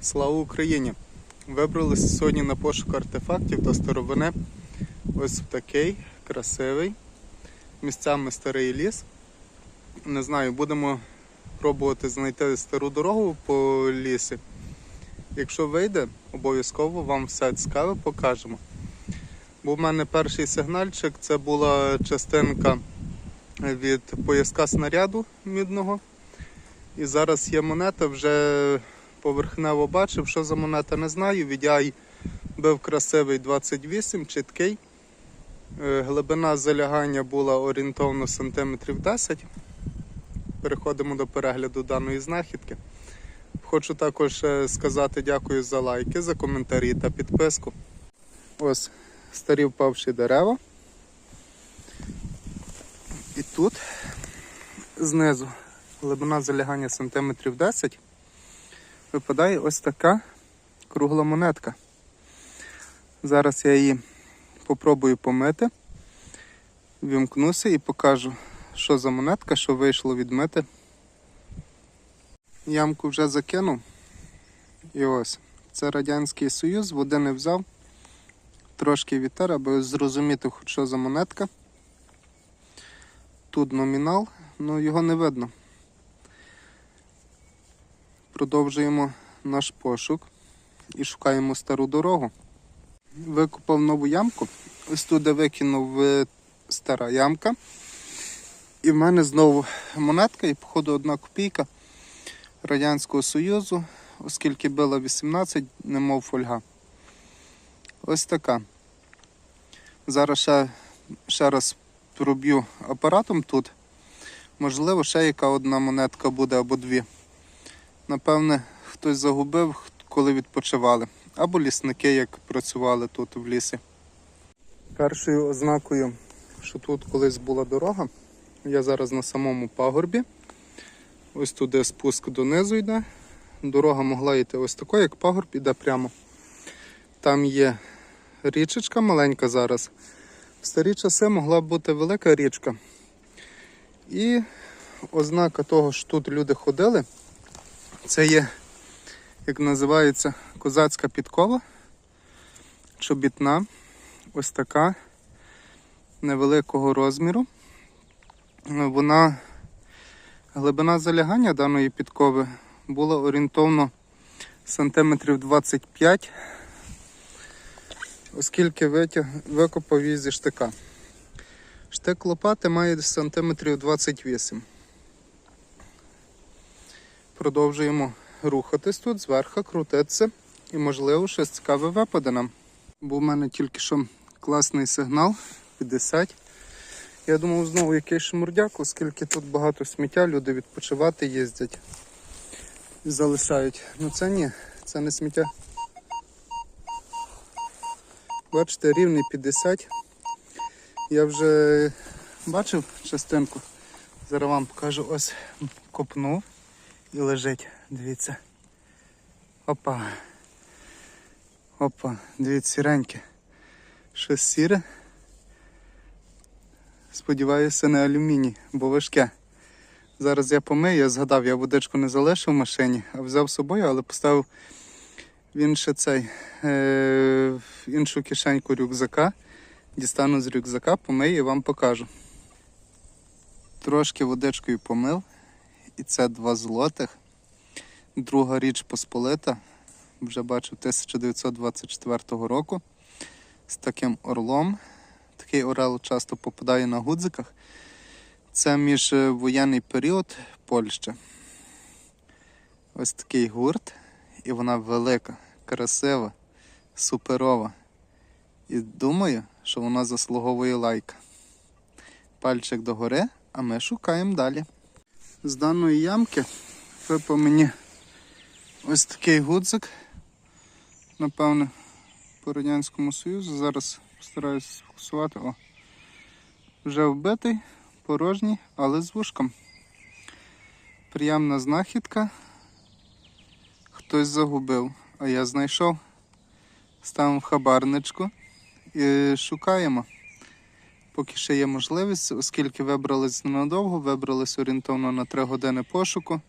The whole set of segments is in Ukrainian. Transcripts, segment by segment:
Слава Україні! Вибралися сьогодні на пошук артефактів та старовини. Ось такий красивий. Місцями старий ліс. Не знаю, будемо пробувати знайти стару дорогу по лісі. Якщо вийде, обов'язково вам все цікаве покажемо. Був в мене перший сигнальчик, це була частинка від пояска снаряду мідного. І зараз є монета, вже поверхнево бачив, що за монета не знаю. Відяй бив красивий 28, чіткий. Е, Глибина залягання була орієнтовно сантиметрів 10. Переходимо до перегляду даної знахідки. Хочу також е, сказати дякую за лайки, за коментарі та підписку. Ось старі впавші дерева. І тут знизу глибина залягання сантиметрів 10, випадає ось така кругла монетка. Зараз я її попробую помити, вімкнуся і покажу, що за монетка, що вийшло відмити. Ямку вже закинув. І ось, це Радянський Союз, води не взяв. Трошки вітер, аби зрозуміти, що за монетка. Тут номінал, але його не видно. Продовжуємо наш пошук і шукаємо стару дорогу. Викопав нову ямку. Ось туди викинув е, стара ямка. І в мене знову монетка, і, походу, одна копійка Радянського Союзу, оскільки била 18, немов фольга. Ось така. Зараз ще, ще раз проб'ю апаратом тут. Можливо, ще яка одна монетка буде або дві. Напевне, хтось загубив, коли відпочивали. Або лісники, як працювали тут в лісі. Першою ознакою, що тут колись була дорога, я зараз на самому пагорбі. Ось туди спуск донизу йде. Дорога могла йти ось такою, як пагорб іде прямо. Там є річечка маленька зараз. В старі часи могла бути велика річка. І ознака того, що тут люди ходили, це є, як називається, козацька підкова, чобітна, ось така невеликого розміру. Вона, глибина залягання даної підкови була орієнтовно сантиметрів 25, оскільки витяг, викопав її зі штика. Штик лопати має сантиметрів 28. Продовжуємо рухатись тут, зверху, крутитися і, можливо, щось цікаве випаде нам. Був у мене тільки що класний сигнал 50. Я думав, знову якийсь шмурдяк, оскільки тут багато сміття, люди відпочивати їздять і залишають. Ну це ні, це не сміття. Бачите, рівний 50. Я вже бачив частинку. Зараз вам покажу, ось копнув і лежить. Дивіться. Опа. Опа, дивіться, сіреньке. Щось сіре. Сподіваюся, не алюміній, бо важке. Зараз я помию, я згадав, я водичку не залишив в машині, а взяв з собою, але поставив в інше цей, е, в іншу кишеньку рюкзака. Дістану з рюкзака, помию і вам покажу. Трошки водичкою помив. І це два злотих. Друга річ посполита. Вже бачу 1924 року. З таким орлом. Такий орел часто попадає на гудзиках. Це міжвоєнний період Польща. Ось такий гурт. І вона велика, красива, суперова. І думаю, що вона заслуговує лайка. Пальчик догори, а ми шукаємо далі. З даної ямки випав мені ось такий гудзик. Напевне, по Радянському Союзу. Зараз постараюся сфокусувати. О. Вже вбитий, порожній, але з вушком. Приємна знахідка. Хтось загубив, а я знайшов. Ставимо в хабарничку і шукаємо. Поки ще є можливість, оскільки вибрались ненадовго, вибрались орієнтовно на 3 години пошуку.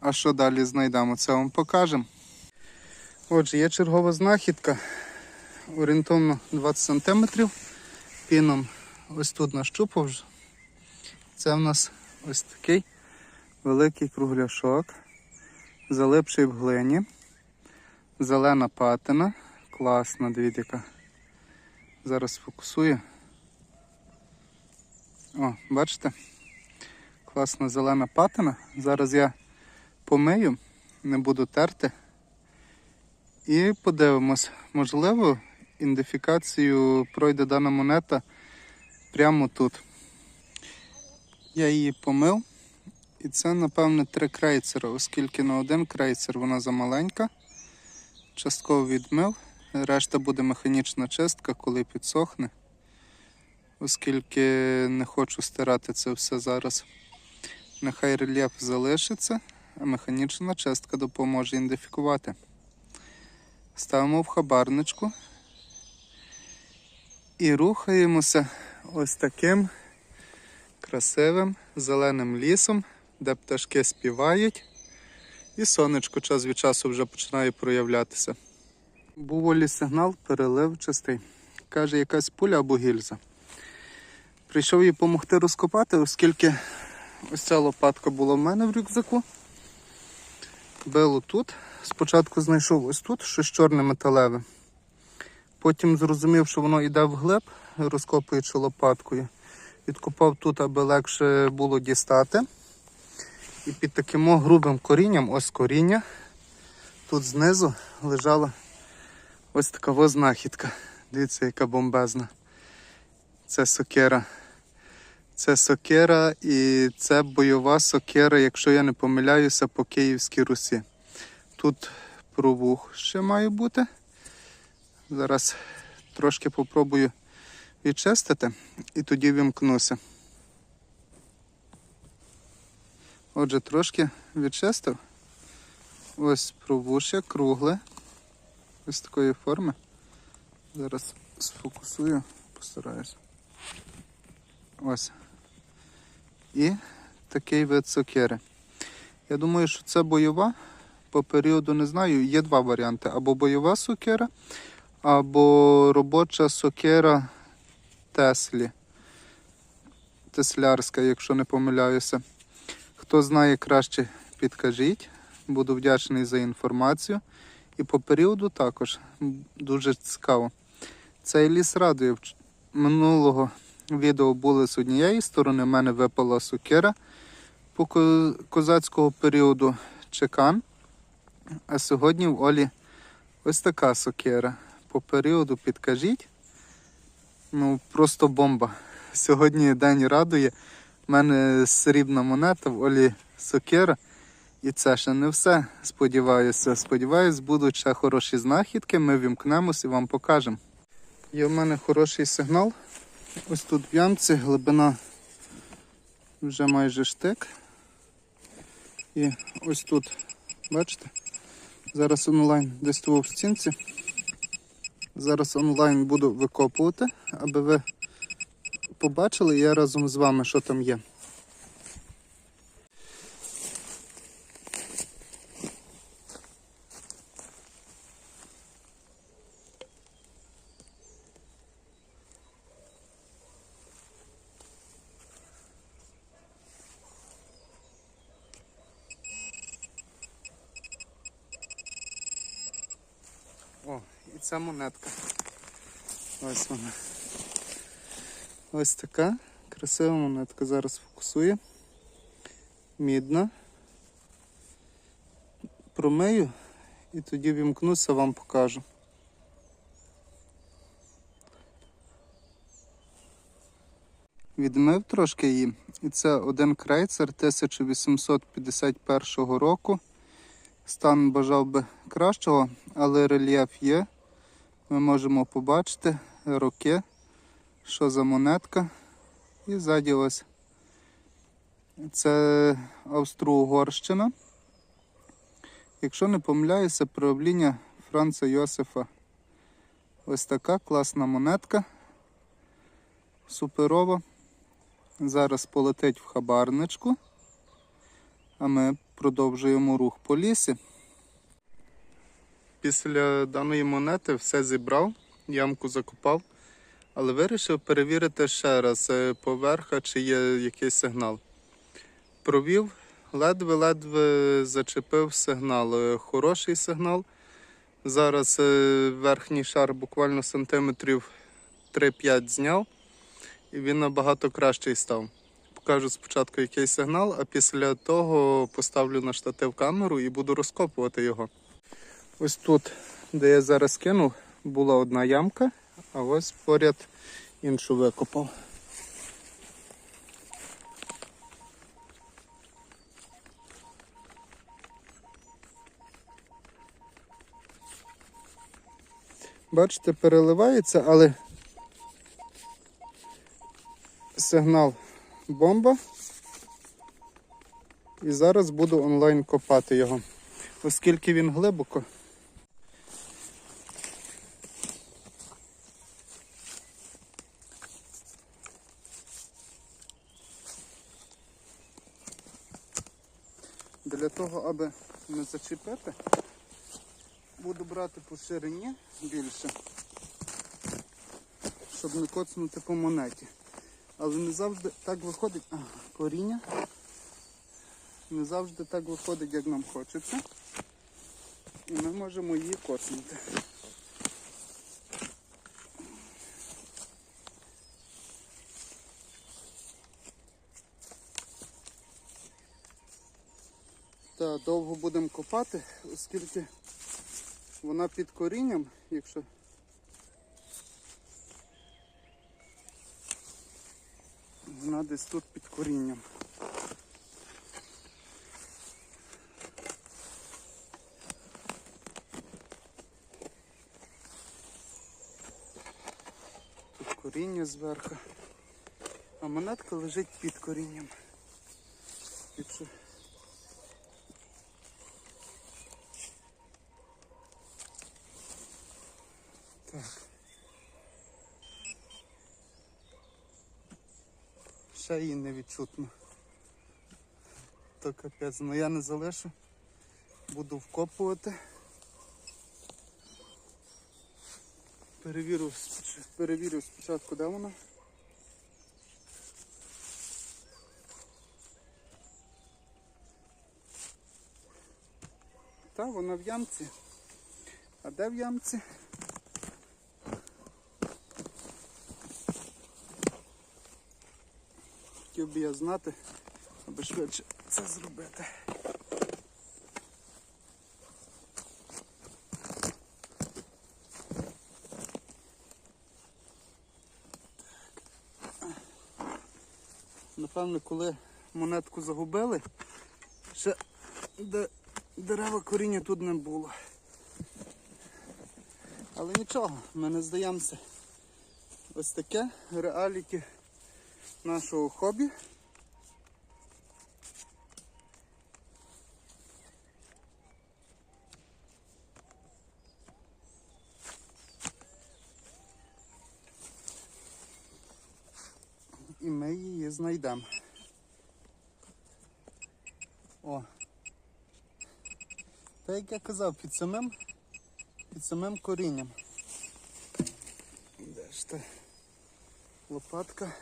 А що далі знайдемо, це вам покажемо. Отже, є чергова знахідка. Орієнтовно 20 см. Піном ось тут нащупав. вже. Це в нас ось такий великий кругляшок, залипший в глині. Зелена патина. Класна, дивіться яка. Зараз фокусую. О, бачите? Класна зелена патина. Зараз я помию, не буду терти. І подивимось, можливо, ідентифікацію пройде дана монета прямо тут. Я її помив. І це, напевне, три крейцера, оскільки на один крейцер вона замаленька. Частково відмив. Решта буде механічна чистка, коли підсохне. Оскільки не хочу стирати це все зараз. Нехай рельєф залишиться, а механічна чистка допоможе ідентифікувати. Ставимо в хабарничку і рухаємося ось таким красивим зеленим лісом, де пташки співають, і сонечко час від часу вже починає проявлятися. Був волі сигнал, перелив переливчастий. Каже, якась пуля або гільза. Прийшов їй допомогти розкопати, оскільки ось ця лопатка була в мене в рюкзаку. Било тут. Спочатку знайшов ось тут щось чорне металеве. Потім зрозумів, що воно йде вглиб, розкопуючи лопаткою. Відкопав тут, аби легше було дістати. І під таким грубим корінням, ось коріння, тут знизу лежала ось така знахідка. Дивіться, яка бомбезна. Це сокира. Це сокира і це бойова сокира, якщо я не помиляюся, по Київській Русі. Тут провух ще має бути. Зараз трошки попробую відчистити і тоді вімкнуся. Отже, трошки відчистив. Ось провушя кругле. Ось такої форми. Зараз сфокусую, постараюсь. Ось. І такий вид сокири. Я думаю, що це бойова. По періоду не знаю. Є два варіанти: або бойова сокира, або робоча сокира Теслі. Теслярська, якщо не помиляюся. Хто знає краще, підкажіть. Буду вдячний за інформацію. І по періоду також дуже цікаво. Цей ліс радує. Минулого відео були з однієї сторони, в мене випала сокира по козацького періоду чекан. А сьогодні в Олі ось така сокира. По періоду підкажіть. Ну, просто бомба. Сьогодні день радує. У мене срібна монета, в Олі сокира. І це ще не все. Сподіваюся. Сподіваюсь, будуть ще хороші знахідки. Ми вімкнемось і вам покажемо. Є в мене хороший сигнал. Ось тут в ямці глибина вже майже штик. І ось тут, бачите? Зараз онлайн десь тут в стінці. Зараз онлайн буду викопувати, аби ви побачили я разом з вами, що там є. О, і ця монетка. Ось вона. Ось така красива монетка. Зараз фокусує. Мідна. Промию і тоді вімкнуся, вам покажу. Відмив трошки її. І це один крейцер 1851 року. Стан бажав би кращого, але рельєф є. Ми можемо побачити роки, що за монетка. І ззаді ось. Це Австро-Угорщина. Якщо не помиляюся, правління Франца Йосифа. Ось така класна монетка. Суперова. Зараз полетить в хабарничку. А ми Продовжуємо рух по лісі. Після даної монети все зібрав, ямку закопав, але вирішив перевірити ще раз е, поверха, чи є якийсь сигнал. Провів, ледве-ледве зачепив сигнал. Е, Хороший сигнал. Зараз е, верхній шар буквально сантиметрів 3-5 зняв, і він набагато кращий став. Покажу спочатку який сигнал, а після того поставлю на штатив камеру і буду розкопувати його. Ось тут, де я зараз кинув, була одна ямка, а ось поряд іншу викопав. Бачите, переливається, але сигнал бомба. І зараз буду онлайн копати його, оскільки він глибоко. Для того, аби не зачепити, буду брати по ширині більше, щоб не коцнути по монеті. Але не завжди так виходить а, коріння. Не завжди так виходить, як нам хочеться. І ми можемо її коцнути. Та довго будемо копати, оскільки вона під корінням, якщо вона десь тут під корінням. Тут коріння зверху, а монетка лежить під корінням. Якщо Ще її не відчутно. То капець, ну я не залишу. Буду вкопувати. Перевірю, перевірю спочатку, де вона. Та, вона в ямці. А де в ямці? Хотів би я знати, аби швидше це зробити. Напевно, коли монетку загубили, ще де дерева коріння тут не було. Але нічого, ми не здаємося. Ось таке реаліті нашого хобі. І ми її знайдемо. О. Та як я казав, під самим, під самим корінням. Де ж та лопатка?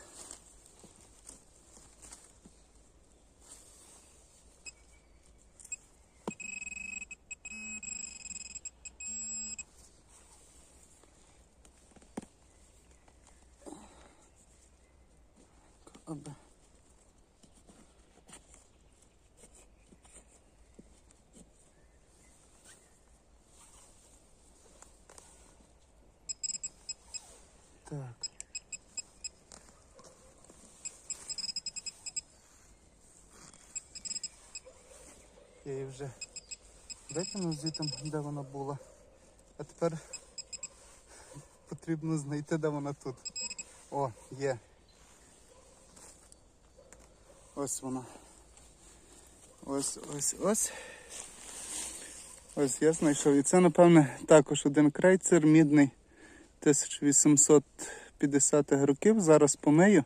Аби. Так. Я її вже викинув звідти, де вона була. А тепер потрібно знайти, де вона тут. О, є. Ось вона. Ось, ось, ось. Ось я знайшов. І це, напевне, також один крейцер мідний 1850-х років. Зараз помию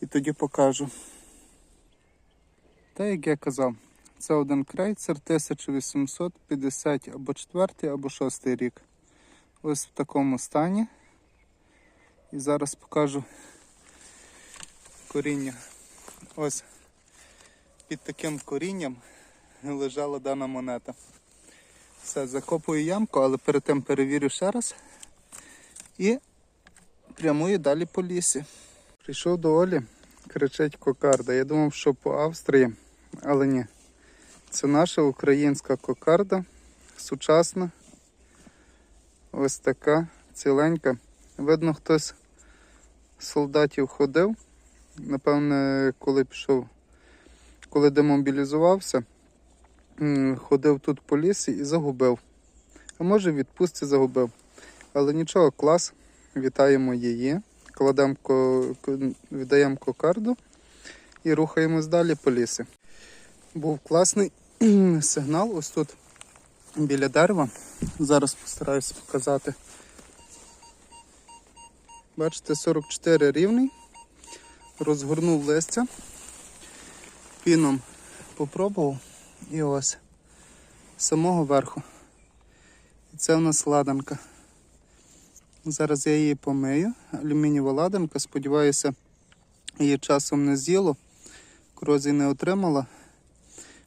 і тоді покажу. Та як я казав, Це один крейцер 1850 або 4 або 6 рік. Ось в такому стані. І зараз покажу коріння. Ось під таким корінням лежала дана монета. Все, закопую ямку, але перед тим перевірю ще раз. І прямую далі по лісі. Прийшов до Олі, кричить кокарда. Я думав, що по Австрії, але ні. Це наша українська кокарда, сучасна. Ось така ціленька. Видно, хтось з солдатів ходив. Напевне, коли пішов, коли демобілізувався, ходив тут по лісі і загубив. А може, відпустці загубив. Але нічого, клас. Вітаємо її. Кладемо віддаємо кокарду і рухаємось далі по лісі. Був класний сигнал ось тут біля дерева. Зараз постараюся показати. Бачите, 44 рівний. Розгорнув листя, піном попробував і ось з самого верху. І це в нас ладанка. Зараз я її помию. Алюмінієва ладанка, сподіваюся, її часом не з'їло, корозії не отримала.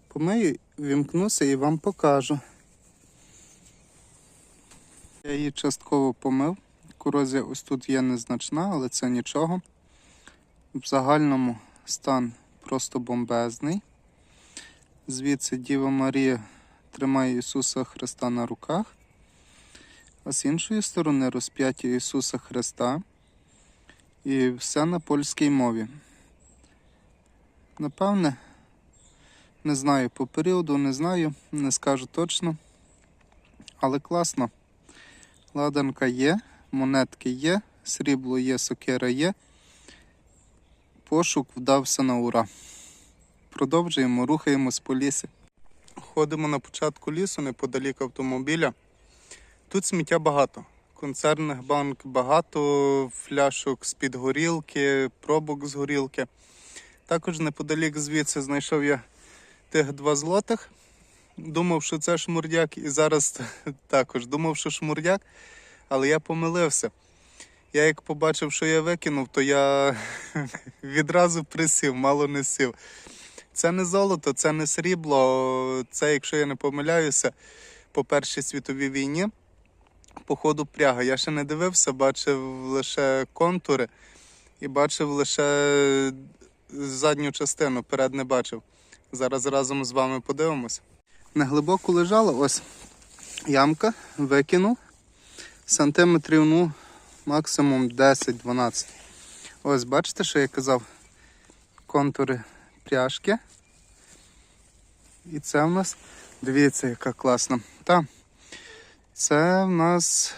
Помию, вімкнуся і вам покажу. Я її частково помив. Корозія ось тут є незначна, але це нічого. В загальному стан просто бомбезний. Звідси Діва Марія тримає Ісуса Христа на руках, а з іншої сторони розп'яття Ісуса Христа. І все на польській мові. Напевне, не знаю по періоду, не знаю, не скажу точно. Але класно. Ладанка є, монетки є, срібло є, сокира є. Пошук вдався на ура. Продовжуємо, рухаємось по лісі. Ходимо на початку лісу неподалік автомобіля. Тут сміття багато. Концерних банк багато, фляшок з-під горілки, пробок з горілки. Також неподалік звідси знайшов я тих два злотих. Думав, що це шмурдяк, і зараз також думав, що шмурдяк, але я помилився. Я як побачив, що я викинув, то я відразу присів, мало не сів. Це не золото, це не срібло. Це, якщо я не помиляюся, по Першій світовій війні. Походу пряга. Я ще не дивився, бачив лише контури і бачив лише задню частину, перед не бачив. Зараз разом з вами подивимось. Неглибоко лежала ось ямка, викинув сантиметрів, ну, максимум 10-12. Ось, бачите, що я казав? Контури пряжки. І це в нас, дивіться, яка класна. Та, це в нас,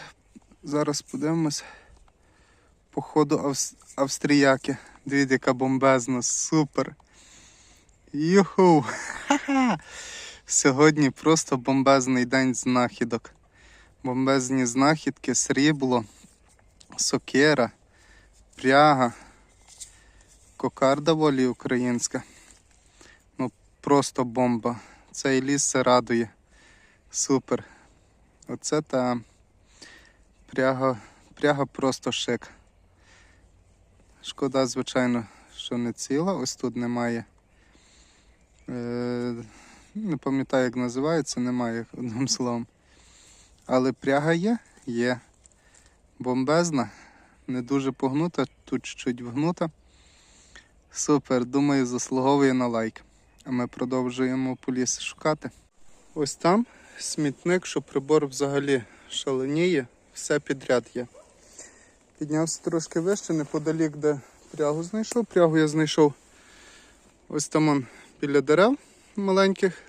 зараз подивимось, походу авс... австріяки. Дивіться, яка бомбезна, супер. Юху! Ха-ха! Сьогодні просто бомбезний день знахідок. Бомбезні знахідки, срібло, сокира, пряга, кокарда волі українська. Ну, просто бомба. Цей ліс це радує. Супер. Оце та пряга, пряга просто шик. Шкода, звичайно, що не ціла, ось тут немає. Е, не пам'ятаю, як називається, немає одним словом. Але пряга є, є. Бомбезна, не дуже погнута, тут чуть вгнута. Супер, думаю, заслуговує на лайк. А ми продовжуємо по лісі шукати. Ось там смітник, що прибор взагалі шаленіє, все підряд є. Піднявся трошки вище, неподалік, де прягу знайшов. Прягу я знайшов ось там он біля дерев маленьких.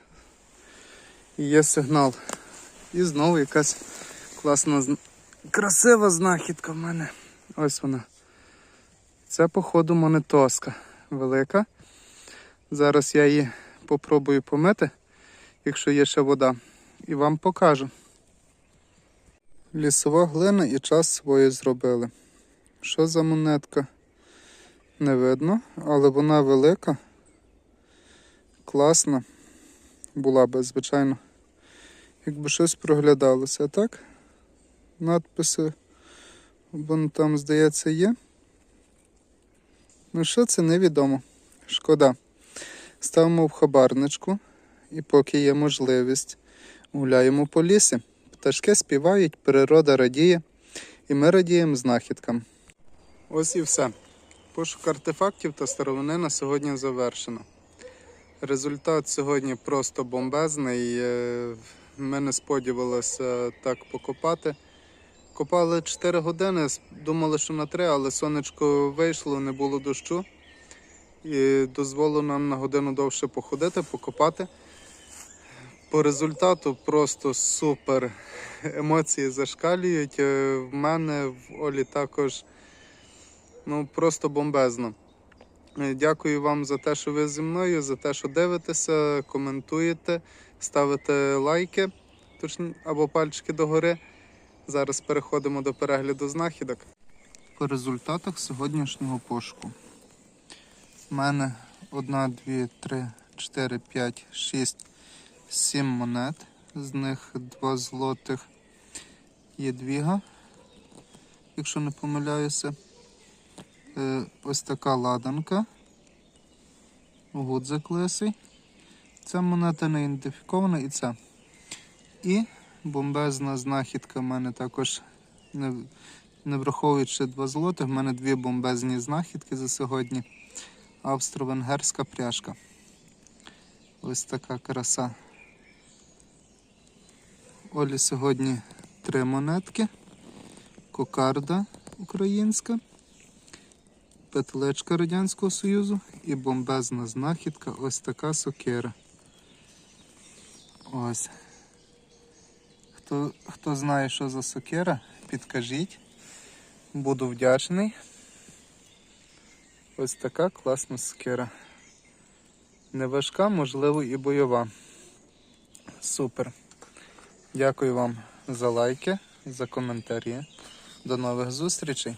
І є сигнал. І знову якась класна, красива знахідка в мене. Ось вона. Це, походу, монетоска велика. Зараз я її попробую помити, якщо є ще вода, і вам покажу. Лісова глина і час своє зробили. Що за монетка? Не видно, але вона велика, класна. була би, звичайно. Якби щось проглядалося, так? Надписи, вон там, здається, є. Ну що це невідомо. Шкода. Ставимо в хабарничку і поки є можливість, гуляємо по лісі. Пташки співають, природа радіє, і ми радіємо знахідкам. Ось і все. Пошук артефактів та старовини на сьогодні завершено. Результат сьогодні просто бомбезний. Е, Ми не сподівалися так покопати. Копали 4 години, думали, що на 3, але сонечко вийшло, не було дощу. І дозволило нам на годину довше походити, покопати. По результату просто супер. Емоції зашкалюють. Е, В мене, в Олі також ну, просто бомбезно. Е, Дякую вам за те, що ви зі мною, за те, що дивитеся, коментуєте, ставите лайки або пальчики догори. Зараз переходимо до перегляду знахідок. По результатах сьогоднішнього пошуку. У мене 1, 2, 3, 4, 5, 6, 7 монет. З них 2 злотих єдвіга, якщо не помиляюся. Е, Ось така ладанка. Гудзик лисий. Ця монета не ідентифікована і ця. І бомбезна знахідка в мене також, не, не враховуючи два злотих, в мене дві бомбезні знахідки за сьогодні. Австро-венгерська пряжка. Ось така краса. Олі сьогодні три монетки. Кокарда українська петличка Радянського Союзу і бомбезна знахідка ось така сокира. Ось. Хто, хто знає, що за сокира, підкажіть. Буду вдячний. Ось така класна сокира. Не важка, можливо, і бойова. Супер. Дякую вам за лайки, за коментарі. До нових зустрічей.